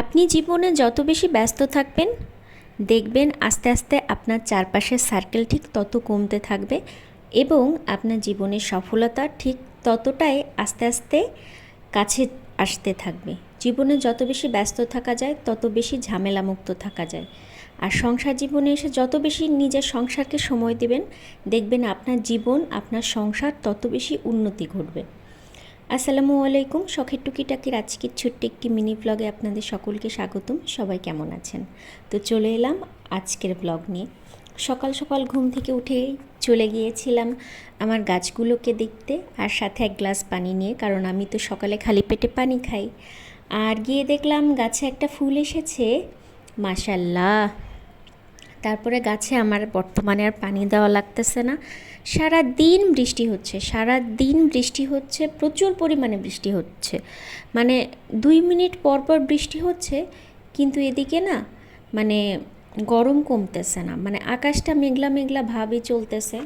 আপনি জীবনে যত বেশি ব্যস্ত থাকবেন, দেখবেন আস্তে আস্তে আপনার চারপাশের সার্কেল ঠিক তত কমতে থাকবে এবং আপনার জীবনের সফলতা ঠিক ততটাই আস্তে আস্তে কাছে আসতে থাকবে। জীবনে যত বেশি ব্যস্ত থাকা যায়, তত বেশি ঝামেলামুক্ত থাকা যায়। আর সংসার জীবনে এসে যত বেশি নিজের সংসারকে সময় দেবেন, দেখবেন আপনার জীবন, আপনার সংসার তত বেশি উন্নতি ঘটবে। আসসালামু আলাইকুম, শখের টুকিটাকির আজকের ছোট্ট একটি মিনি ব্লগে আপনাদের সকলকে স্বাগতম। সবাই কেমন আছেন? তো চলে এলাম আজকের ব্লগ নিয়ে। সকাল সকাল ঘুম থেকে উঠে চলে গিয়েছিলাম আমার গাছগুলোকে দেখতে আর সাথে এক গ্লাস পানি নিয়ে, কারণ আমি তো সকালে খালি পেটে পানি খাই। আর গিয়ে দেখলাম গাছে একটা ফুল এসেছে। মাশাল্লাহ! তারপরে গাছে আমার বর্তমানে আর পানি দেওয়া লাগতেছে না। সারা দিন বৃষ্টি হচ্ছে সারা দিন বৃষ্টি হচ্ছে, প্রচুর পরিমাণে বৃষ্টি হচ্ছে। মানে দুই মিনিট পর পর বৃষ্টি হচ্ছে, কিন্তু এদিকে না মানে গরম কমতেছে না। মানে আকাশটা মেঘলা মেঘলা ভাবই চলতেছে।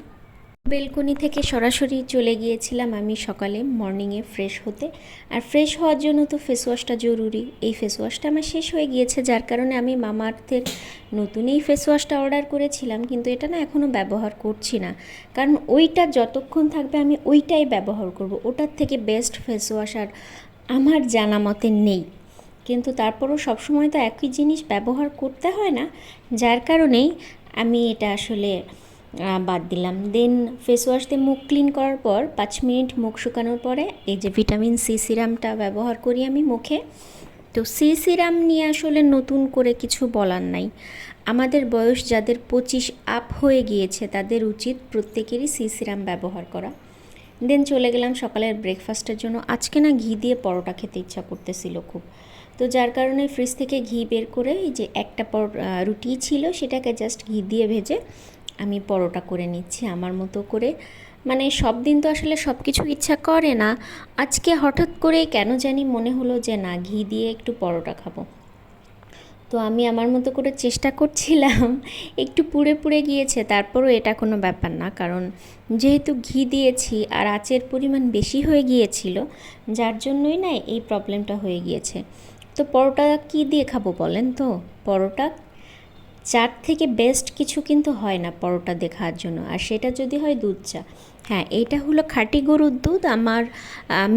বেলকনি থেকে সরাসরি চলে গিয়েছিলাম আমি সকালে, মর্নিংয়ে ফ্রেশ হতে। আর ফ্রেশ হওয়ার জন্য তো ফেস ওয়াশটা জরুরি। এই ফেস ওয়াশটা আমার শেষ হয়ে গিয়েছে, যার কারণে আমি মামা আর্থের নতুন এই ফেস ওয়াশটা অর্ডার করেছিলাম, কিন্তু এটা না এখনও ব্যবহার করছি না। কারণ ওইটা যতক্ষণ থাকবে আমি ওইটাই ব্যবহার করব। ওটার থেকে বেস্ট ফেস ওয়াশ আর আমার জানা মতে নেই। কিন্তু তারপরও সবসময় তো একই জিনিস ব্যবহার করতে হয় না, যার কারণেই আমি এটা আসলে বাদ দিলাম। দেন ফেস ওয়াশ দিয়ে মুখ ক্লিন করার পর পাঁচ মিনিট মুখ শুকানোর পরে এই যে ভিটামিন সি সিরামটা ব্যবহার করি আমি মুখে। তো সি সিরাম নিয়ে আসলে নতুন করে কিছু বলার নাই। আমাদের বয়স যাদের পঁচিশ আপ হয়ে গিয়েছে তাদের উচিত প্রত্যেকেরই সি সিরাম ব্যবহার করা। দেন চলে গেলাম সকালের ব্রেকফাস্টের জন্য। আজকে না ঘি দিয়ে পরোটা খেতে ইচ্ছা করতেছিল খুব। তো যার কারণে ফ্রিজ থেকে ঘি বের করে এই যে একটা পর রুটি ছিল সেটাকে জাস্ট ঘি দিয়ে ভেজে আমি পরোটা করে নিচ্ছি, আমার মতো করে। মানে সব দিন তো আসলে সব কিছু ইচ্ছা করে না। আজকে হঠাৎ করে কেন জানি মনে হলো যে না, ঘি দিয়ে একটু পরোটা খাব। তো আমি আমার মতো করে চেষ্টা করছিলাম, একটু পুড়ে পুড়ে গিয়েছে, তারপরও এটা কোনো ব্যাপার না। কারণ যেহেতু ঘি দিয়েছি আর আঁচের পরিমাণ বেশি হয়ে গিয়েছিল, যার জন্যই না এই প্রবলেমটা হয়ে গিয়েছে। তো পরোটা কি দিয়ে খাব বলেন তো? পরোটা চার থেকে বেস্ট কিছু কিন্তু হয় না পরোটা দেখার জন্য। আর সেটা যদি হয় দুধ চা। হ্যাঁ এটা হলো খাঁটি গরুর দুধ। আমার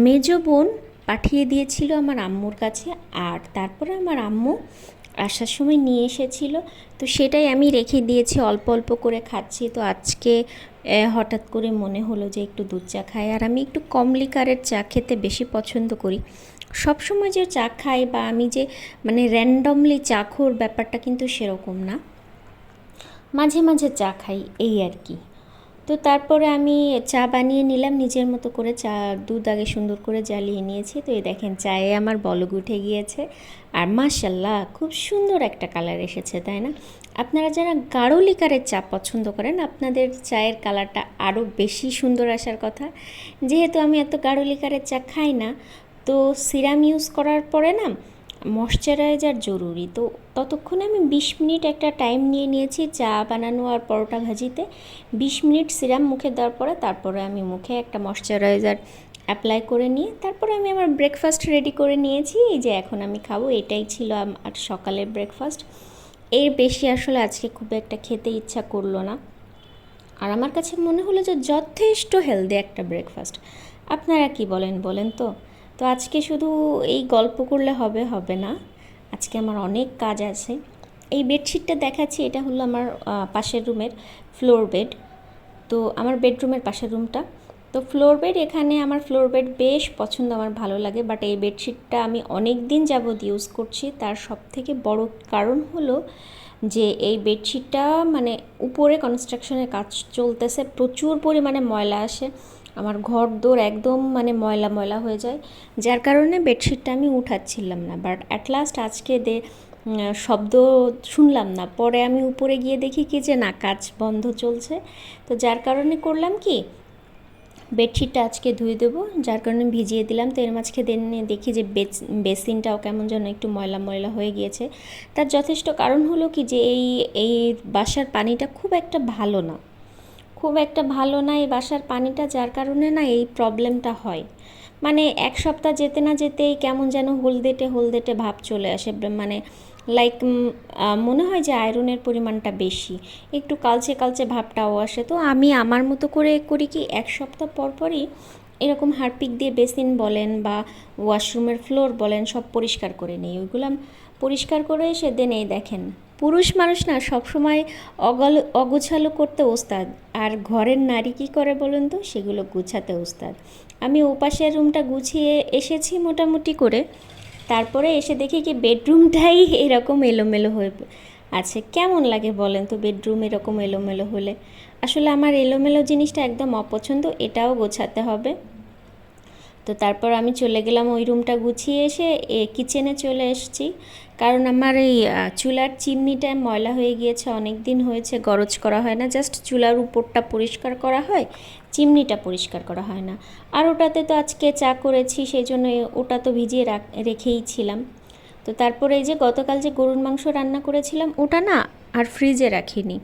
মেজো বোন পাঠিয়ে দিয়েছিল আমার আম্মুর কাছে। আর তারপরে আমার আম্মু আসার সময় নিয়ে এসেছিল। তো সেটাই আমি রেখে দিয়েছি, অল্প অল্প করে খাচ্ছি। তো আজকে হঠাৎ করে মনে হলো যে একটু দুধ চা খাই। আর আমি একটু কম লিকারের চা খেতে বেশি পছন্দ করি। সবসময় যে চা খাই বা আমি যে মানে র্যান্ডমলি চা খোর ব্যাপারটা কিন্তু সেরকম না। মাঝে মাঝে চা খাই, এই আর কি। তো তারপরে আমি চা বানিয়ে নিলাম, নিজের মতো করে চা দুধ আগে সুন্দর করে জ্বালিয়ে নিয়েছি। তো এই দেখেন, চায়ে আমার বলগ উঠে গিয়েছে। আর মাশাল্লাহ খুব সুন্দর একটা কালার এসেছে, তাই না? আপনারা যারা গাঢ় লিকারের চা পছন্দ করেন, আপনাদের চায়ের কালারটা আরও বেশি সুন্দর আসার কথা। যেহেতু আমি এত গাঢ় লিকারের চা খাই না তো সিরাম ইউজ করার পরে না ময়শ্চারাইজার জরুরি। তো ততক্ষণে আমি বিশ মিনিট একটা টাইম নিয়ে নিয়েছি চা বানানো আর পরোটা ভাজিতে। বিশ মিনিট সিরাম মুখে দেওয়ার পরে তারপরে আমি মুখে একটা ময়শ্চারাইজার অ্যাপ্লাই করে নিয়ে, তারপরে আমি আমার ব্রেকফাস্ট রেডি করে নিয়েছি। এই যে এখন আমি খাব, এটাই ছিল আমার সকালের ব্রেকফাস্ট এর বেশি আসলে আজকে খুব একটা খেতে ইচ্ছা করল না। আর আমার কাছে মনে হলো যে যথেষ্ট হেলদি একটা ব্রেকফাস্ট আপনারা কি বলেন বলেন তো? তো আজকে শুধু এই গল্প করলে হবে হবে না। আজকে আমার অনেক কাজ আছে। এই বেডশিটটা দেখাচ্ছি, এটা হলো আমার পাশের রুমের ফ্লোর বেড তো আমার বেডরুমের পাশের রুমটা তো ফ্লোর বেড এখানে আমার ফ্লোর বেড বেশ পছন্দ, আমার ভালো লাগে। বাট এই বেডশিটটা আমি অনেক দিন যাবৎ ইউজ করছি। তার সব থেকে বড় কারণ হলো যে এই বেডশিটটা মানে উপরে কনস্ট্রাকশনের কাজ চলতেছে, প্রচুর পরিমাণে ময়লা আসে। আমার ঘর দোর একদম মানে ময়লা ময়লা হয়ে যায়। যার কারণে বেডশিটটা আমি উঠাচ্ছিলাম না। বাট অ্যাট লাস্ট আজকে দে শব্দ শুনলাম না। পরে আমি উপরে গিয়ে দেখি কি যে না, কাজ বন্ধ চলছে। তো যার কারণে করলাম কি, বেডশিটটা আজকে ধুয়ে দেবো। যার কারণে ভিজিয়ে দিলাম। তো এর মাঝখানে দেখি যে বেসিনটাও কেমন যেন একটু ময়লা ময়লা হয়ে গিয়েছে। তার যথেষ্ট কারণ হলো কি যে এই এই বাসার পানিটা খুব একটা ভালো না। খুব একটা ভালো না এই বাসার পানিটা, যার কারণে না এই প্রবলেমটা হয়। মানে এক সপ্তাহ যেতে না যেতেই কেমন যেন হলদেটে হলদেটে ভাব চলে আসে। মানে লাইক মনে হয় যে আয়রনের পরিমাণটা বেশি। একটু কালচে কালচে ভাবটাও আসে। তো আমি আমার মতো করে করি কি, এক সপ্তাহ পর পরই এরকম হারপিক দিয়ে বেসিন বলেন বা ওয়াশরুমের ফ্লোর বলেন, সব পরিষ্কার করে নিই। ওইগুলো পরিষ্কার করে এসে দেন, এই দেখেন। পুরুষ মানুষ না সবসময় অগল, অগোছালো করতে ওস্তাদ। আর ঘরের নারী কী করে বলুন তো? সেগুলো গুছাতে ওস্তাদ। আমি ওপাশের রুমটা গুছিয়ে এসেছি মোটামুটি করে। তারপরে এসে দেখি কি বেডরুমটাই এরকম এলোমেলো হয়ে আছে কেমন লাগে বলেন তো বেডরুম এরকম এলোমেলো হলে? আসলে আমার এলোমেলো জিনিসটা একদম অপছন্দ, এটাও গোছাতে হবে। তো তারপর আমি চলে গেলাম ওই রুমটা গুছিয়ে এসে কিচেনে চলে এসেছি। কারণ আমার এই চুলার চিমনিটা ময়লা হয়ে গিয়েছে অনেক দিন হয়েছে, গরজ করা হয় না জাস্ট চুলার উপরটা পরিষ্কার করা হয়, চিমনিটা পরিষ্কার করা হয় না। আর ওটাতে তো আজকে চা করেছি, সেই জন্য ওটা তো ভিজিয়ে রাখ, রেখেই ছিলাম। তো তারপরে এই যে গতকাল যে গরুর মাংস রান্না করেছিলাম, ওটা না আর ফ্রিজে রাখিনি।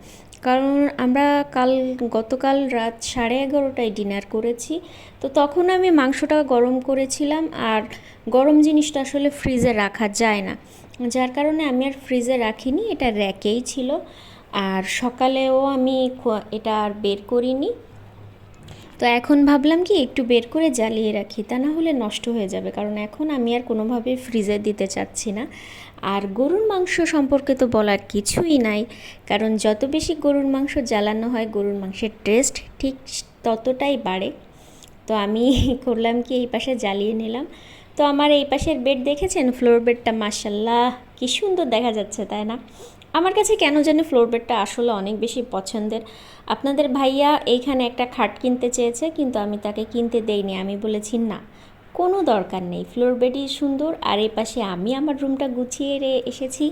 কারণ আমরা কাল, গতকাল রাত সাড়ে এগারোটায় ডিনার করেছি, তো তখন আমি মাংসটা গরম করেছিলাম, আর গরম জিনিসটা আসলে ফ্রিজে রাখা যায় না। যার কারণে আমি আর ফ্রিজে রাখিনি, এটা র্যাকেই ছিল। আর সকালেও আমি এটা আর বের করিনি। তো এখন ভাবলাম কি, একটু বের করে জ্বালিয়ে রাখি, তা না হলে নষ্ট হয়ে যাবে, কারণ এখন আমি আর কোনোভাবে ফ্রিজে দিতে চাচ্ছি না। আর গরুর মাংস সম্পর্কে তো বলার কিছুই নাই, কারণ যত বেশি গরুর মাংস জ্বালানো হয়, গরুর মাংসের টেস্ট ঠিক ততটাই বাড়ে। তো আমি করলাম কি, এই পাশে জ্বালিয়ে নিলাম। তো আমার এই পাশের বেড দেখেছেন? ফ্লোর বেডটা মার্শাল্লাহ কি সুন্দর দেখা যাচ্ছে, তাই না? আমার কাছে কেন জানি ফ্লোর বেডটা আসলে অনেক বেশি পছন্দের। আপনাদের ভাইয়া এইখানে একটা খাট কিনতে চেয়েছে, কিন্তু আমি তাকে কিনতে দেইনি, আমি বলেছি না। কোনো দরকার নেই ফ্লোর বেডই সুন্দর, আর এই পাশে আমি আমার রুমটা গুছিয়ে রে- এসেছি।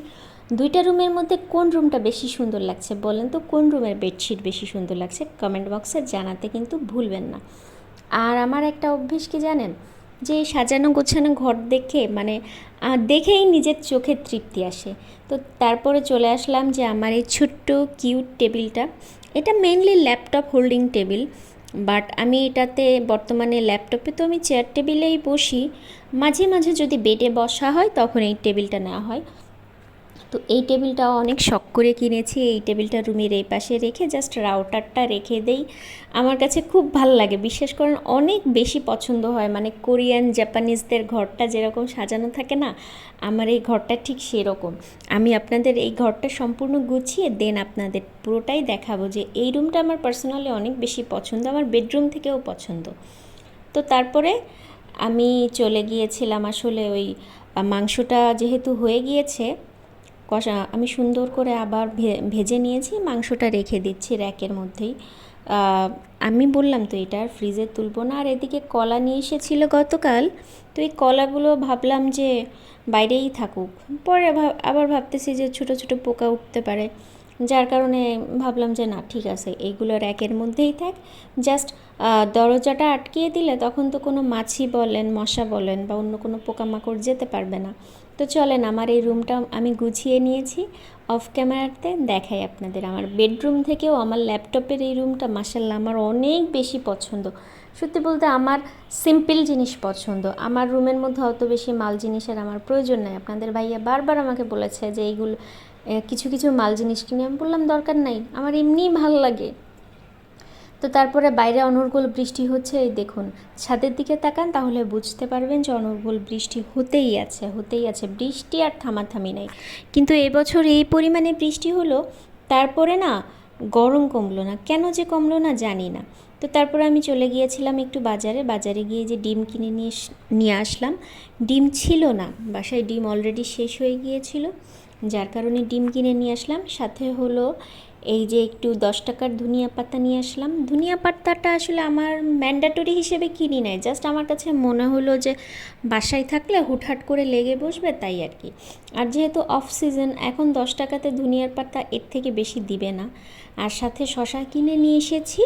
দুইটা রুমের মধ্যে কোন রুমটা বেশি সুন্দর লাগছে বলেন তো? কোন রুমের বেডশিট বেশি সুন্দর লাগছে? কমেন্ট বক্সে জানাতে কিন্তু ভুলবেন না। আর আমার একটা অভ্যেস কি জানেন? যে সাজানো গোছানো ঘর দেখে মানে দেখেই নিজের চোখে তৃপ্তি আসে। তো তারপরে চলে আসলাম যে আমার এই ছোট্ট, কিউট টেবিলটা। এটা mainly laptop holding table, but আমি এটাতে বর্তমানে ল্যাপটপে তো আমি চেয়ার টেবিলেই বসি। মাঝে মাঝে যদি বেডে বসা হয়, তখন এই টেবিলটা নেওয়া হয়। তো এই টেবিলটাও অনেক শখ করে কিনেছি। এই টেবিলটা রুমের এই পাশে রেখে জাস্ট রাউটারটা রেখে দেই। আমার কাছে খুব ভালো লাগে। বিশেষ করে অনেক বেশি পছন্দ হয়। মানে কোরিয়ান, জাপানিজদের ঘরটা যেরকম সাজানো থাকে না, আমার এই ঘরটা ঠিক সেরকম। আমি আপনাদের এই ঘরটা সম্পূর্ণ গুছিয়ে দেন আপনাদের পুরোটাই দেখাবো যে এই রুমটা আমার পার্সোনালি অনেক বেশি পছন্দ, আমার বেডরুম থেকেও পছন্দ। তো তারপরে আমি চলে গিয়েছিলাম আসলে ওই মাংসটা যেহেতু হয়ে গিয়েছে কষা, আমি সুন্দর করে আবার ভেজে নিয়েছি, মাংসটা রেখে দিচ্ছি র্যাকের মধ্যেই। আমি বললাম তো এটা ফ্রিজে তুলবো না। আর এদিকে কলা নিয়ে এসেছিল গতকাল। তো এই কলাগুলো ভাবলাম যে বাইরেই থাকুক। পরে আবার ভাবতেছি যে ছোট ছোট পোকা উঠতে পারে। যার কারণে ভাবলাম যে না, ঠিক আছে এইগুলো র্যাকের মধ্যেই থাক। জাস্ট দরজাটা আটকিয়ে দিলে তখন তো কোনো মাছি বলেন, মশা বলেন বা অন্য কোনো পোকামাকড় যেতে পারবে না। তো চলেন, আমার এই রুমটা আমি গুছিয়ে নিয়েছি। অফ ক্যামেরাতে দেখাই আপনাদের। আমার বেডরুম থেকেও আমার ল্যাপটপের এই রুমটা মাসাল্লাহ আমার অনেক বেশি পছন্দ। সত্যি বলতে আমার সিম্পল জিনিস পছন্দ। আমার রুমের মধ্যে অত বেশি মাল জিনিসের আমার প্রয়োজন নাই। আপনাদের ভাইয়া বারবার আমাকে বলেছে যে এইগুলো কিছু কিছু মাল জিনিস কিনে আমি বললাম, দরকার নাই। আমার এমনিই ভালো লাগে। তো তারপরে বাইরে অনর্গল বৃষ্টি হচ্ছে, এই দেখুন। ছাদের দিকে তাকান, তাহলে বুঝতে পারবেন যে অনর্গল বৃষ্টি হতেই আছে হতেই আছে। বৃষ্টি আর থামাথামি নাই। কিন্তু এবছর এই পরিমাণে বৃষ্টি হলো, তারপরে না গরম কমলো না। কেন যে কমলো না জানি না। তো তারপরে আমি চলে গিয়েছিলাম একটু বাজারে। বাজারে গিয়ে যে ডিম কিনে নিয়ে নিয়ে আসলাম, ডিম ছিল না। বাসায় ডিম অলরেডি শেষ হয়ে গিয়েছিল। যার কারণে ডিম কিনে নিয়ে আসলাম। সাথে হলো এই যে একটু দশ টাকার ধনিয়া পাতা নিয়ে আসলাম। ধনিয়া পাতাটা আসলে আমার ম্যান্ডাটরি হিসেবে কিনি নাই। জাস্ট আমার কাছে মনে হলো যে বাসায় থাকলে হুটহাট করে লেগে বসবে তাই আর কি। আর যেহেতু অফ সিজন এখন দশ টাকাতে ধনিয়ার পাতা এর থেকে বেশি দিবে না। আর সাথে শশা কিনে নিয়ে এসেছি।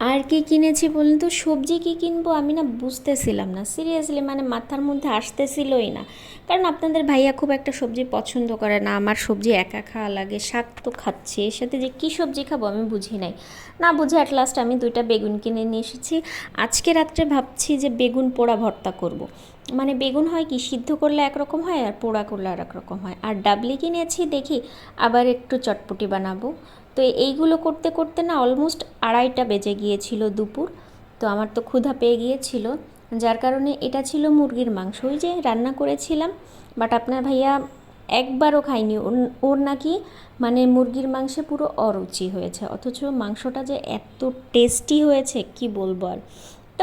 আর কি কিনেছি বলুন তো? সবজি কি কিনবো আমি না বুঝতেছিলাম না। সিরিয়াসলি মানে মাথার মধ্যে আসতেছিলই না। কারণ আপনাদের ভাইয়া খুব একটা সবজি পছন্দ করে না। আমার সবজি একা খাওয়া লাগে, শাক তো খাচ্ছি। এর সাথে যে কী সবজি খাব আমি বুঝি নাই। না বুঝে অ্যাট লাস্ট আমি দুইটা বেগুন কিনে নিয়ে এসেছি। আজকে রাত্রে ভাবছি যে বেগুন পোড়া ভর্তা করব। মানে বেগুন হয় কি? সিদ্ধ করলে একরকম হয় আর পোড়া করলে আর রকম হয়। আর ডাবলি কিনেছি দেখি, আবার একটু চটপটি বানাবো। তো এইগুলো করতে করতে না অলমোস্ট আড়াইটা বেজে গিয়েছিল দুপুর। তো আমার তো ক্ষুধা পেয়ে গিয়েছিল। যার কারণে এটা ছিল মুরগির মাংস। ওই যে রান্না করেছিলাম বাট আপনার ভাইয়া একবারও খাইনি ওর- নাকি মানে মুরগির মাংসে পুরো অরুচি হয়েছে। অথচ মাংসটা যে এত টেস্টি হয়েছে, কি বলব আর?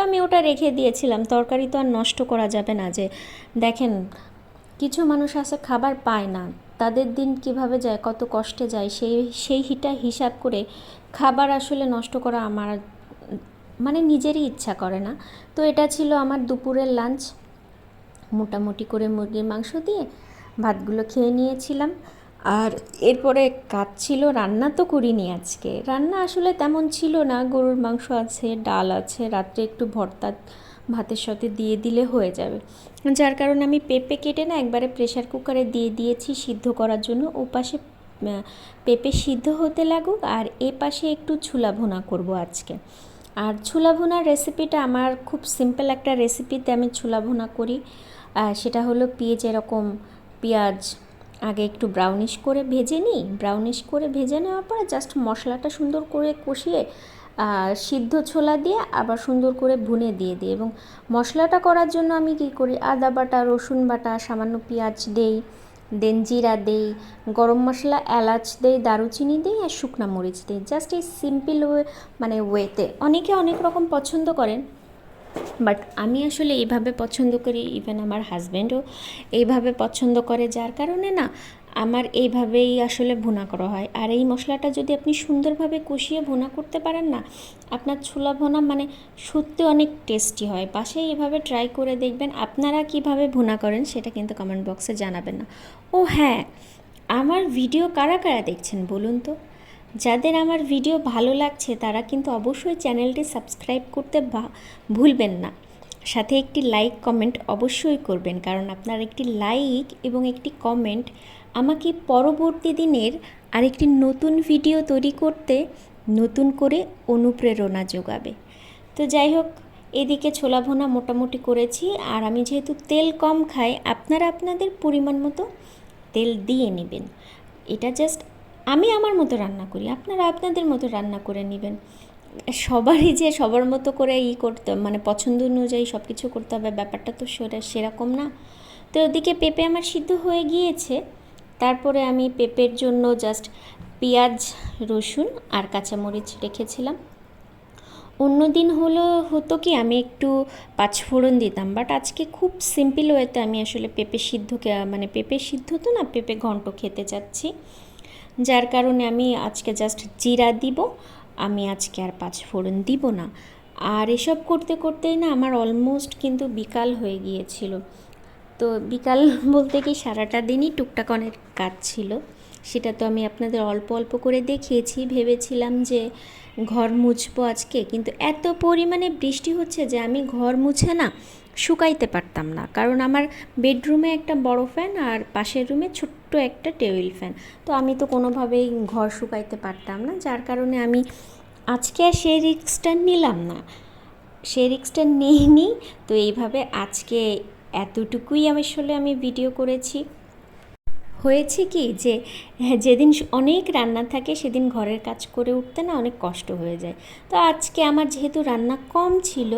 আমি ওটা রেখে দিয়েছিলাম। তরকারি তো আর নষ্ট করা যাবে না যে, দেখেন, কিছু মানুষ আছে খাবার পায় না। তাদের দিন কীভাবে যায়, কত কষ্টে যায়, সেই সেই হিটা হিসাব করে খাবার আসলে নষ্ট করা আমার মানে নিজেরই ইচ্ছা করে না। তো এটা ছিল আমার দুপুরের লাঞ্চ মোটামুটি করে মুরগির মাংস দিয়ে ভাতগুলো খেয়ে নিয়েছিলাম। আর এরপরে কাজ ছিল রান্না তো করিনি আজকে। রান্না আসলে তেমন ছিল না, গরুর মাংস আছে, ডাল আছে, রাত্রে একটু ভর্তা ভাতের সাথে দিয়ে দিলে হয়ে যাবে। যার কারণে আমি পেঁপে কেটে না একবারে প্রেশার কুকারে দিয়ে দিয়েছি সিদ্ধ করার জন্য। ও পাশে পেঁপে সিদ্ধ হতে লাগুক আর এ পাশে একটু ছুলা ভুনা করব আজকে। আর ছোলা ভুনার রেসিপিটা আমার খুব সিম্পল একটা রেসিপিতে আমি ছোলা ভুনা করি। সেটা হলো পেঁয়াজ এরকম, পেঁয়াজ আগে একটু ব্রাউনিশ করে ভেজে নিই। ব্রাউনিশ করে ভেজে নেওয়ার পরে জাস্ট মশলাটা সুন্দর করে কষিয়ে সিদ্ধ ছোলা দিয়ে আবার সুন্দর করে ভুনে দিয়ে দিই। এবং মশলাটা করার জন্য আমি কী করি, আদা বাটা, রসুন বাটা, সামান্য পেঁয়াজ দেই দেন জিরা দেই, গরম মশলা, এলাচ দেই, দারুচিনি দিই আর শুকনা মরিচ দিই। জাস্ট এই সিম্পল ওয়ে মানে ওয়েতে অনেকে অনেক রকম পছন্দ করেন। বাট আমি আসলে এইভাবে পছন্দ করি ইভেন আমার হাজব্যান্ডও এইভাবে পছন্দ করে, যার কারণে না আমার এইভাবেই আসলে ভুনা করা হয়। আর এই মশলাটা যদি আপনি সুন্দরভাবে কষিয়ে ভুনা করতে পারেন না, আপনার ছোলা ভোনা মানে সত্যি অনেক টেস্টি হয়। বাসায় এভাবে ট্রাই করে দেখবেন, আপনারা কীভাবে ভুনা করেন সেটা কিন্তু কমেন্ট বক্সে জানাবেন না। ও হ্যাঁ আমার ভিডিও কারা কারা দেখছেন বলুন তো? যাদের আমার ভিডিও ভালো লাগছে তারা কিন্তু অবশ্যই চ্যানেলটি সাবস্ক্রাইব করতে ভুলবেন না। সাথে একটি লাইক, কমেন্ট অবশ্যই করবেন, কারণ আপনার একটি লাইক এবং একটি কমেন্ট আমাকে পরবর্তী দিনের আরেকটি নতুন ভিডিও তৈরি করতে নতুন করে অনুপ্রেরণা যোগাবে। তো যাই হোক, এদিকে ছোলা ভোনা মোটামুটি করেছি, আর আমি যেহেতু তেল কম খাই, আপনারা আপনাদের পরিমাণ মতো তেল দিয়ে নেবেন। এটা জাস্ট আমি আমার মতো রান্না করি, আপনারা আপনাদের মতো রান্না করে নেবেন। সবারই যে সবার মতো করে ই করতে মানে পছন্দ অনুযায়ী সব কিছু করতে হবে, ব্যাপারটা তো সেরা সেরকম না। তো ওদিকে পেঁপে আমার সিদ্ধ হয়ে গিয়েছে, তারপরে আমি পেঁপের জন্য জাস্ট পেঁয়াজ, রসুন আর কাঁচামরিচ রেখেছিলাম। অন্য দিন হলো, হতো কি আমি একটু পাঁচফোড়ন দিতাম বাট আজকে খুব সিম্পল ওয়েতে আমি আসলে পেঁপে সিদ্ধকে মানে পেঁপে সিদ্ধ তো না, পেঁপে ঘন্ট খেতে চাচ্ছি। যার কারণে আমি আজকে জাস্ট জিরা দিব, আমি আজকে আর পাঁচ ফোড়ন দিব না। আর এসব করতে করতেই না আমার অলমোস্ট কিন্তু বিকাল হয়ে গিয়েছিল। তো বিকাল বলতে কি সারাটা দিনই টুকটাক অনেক কাজ ছিল। সেটা তো আমি আপনাদের অল্প অল্প করে দেখিয়েছি, ভেবেছিলাম যে ঘর মুছবো আজকে। কিন্তু এত পরিমাণে বৃষ্টি হচ্ছে যে আমি ঘর মুছে না, শুকাইতে পারতাম না। কারণ আমার বেডরুমে একটা বড় ফ্যান আর পাশের রুমে ছোট্ট একটা টেবিল ফ্যান। তো আমি তো কোনোভাবেই ঘর শুকাইতে পারতাম না, যার কারণে আমি আজকে আর সেই রিক্সটা নিলাম না। সেই রিক্সটা নিই নি তো এইভাবে আজকে এতটুকুই আমি আসলে আমি ভিডিও করেছি। হয়েছে কি যে হ্যাঁ, যেদিন অনেক রান্না থাকে সেদিন ঘরের কাজ করে উঠতে না অনেক কষ্ট হয়ে যায়। তো আজকে আমার যেহেতু রান্না কম ছিল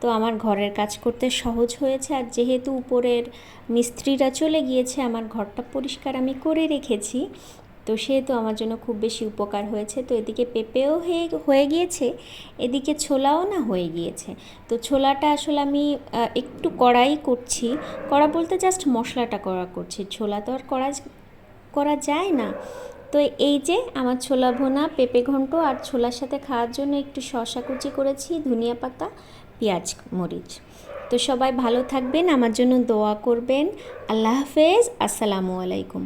তো আমার ঘরের কাজ করতে সহজ হয়েছে। আর যেহেতু উপরের মিস্ত্রিরা চলে গিয়েছে আমার ঘরটা পরিষ্কার আমি করে রেখেছি। তো সেহেতু আমার জন্য খুব বেশি উপকার হয়েছে। তো এদিকে পেঁপেও হয়ে হয়ে গিয়েছে, এদিকে ছোলাও না হয়ে গিয়েছে। তো ছোলাটা আসলে আমি একটু কড়াই করছি। কড়া বলতে জাস্ট মশলাটা করা করছি। ছোলা তো আর করা করা যায় না। তো এই যে আমার ছোলা ভোনা, পেঁপে ঘন্ট আর ছোলার সাথে খাওয়ার জন্য একটু শশা কুচি করেছি, ধনিয়া পাতা, পেঁয়াজ, মরিচ। তো সবাই ভালো থাকবেন, আমার জন্য দোয়া করবেন। আল্লাহ হাফেজ, আসসালামু আলাইকুম।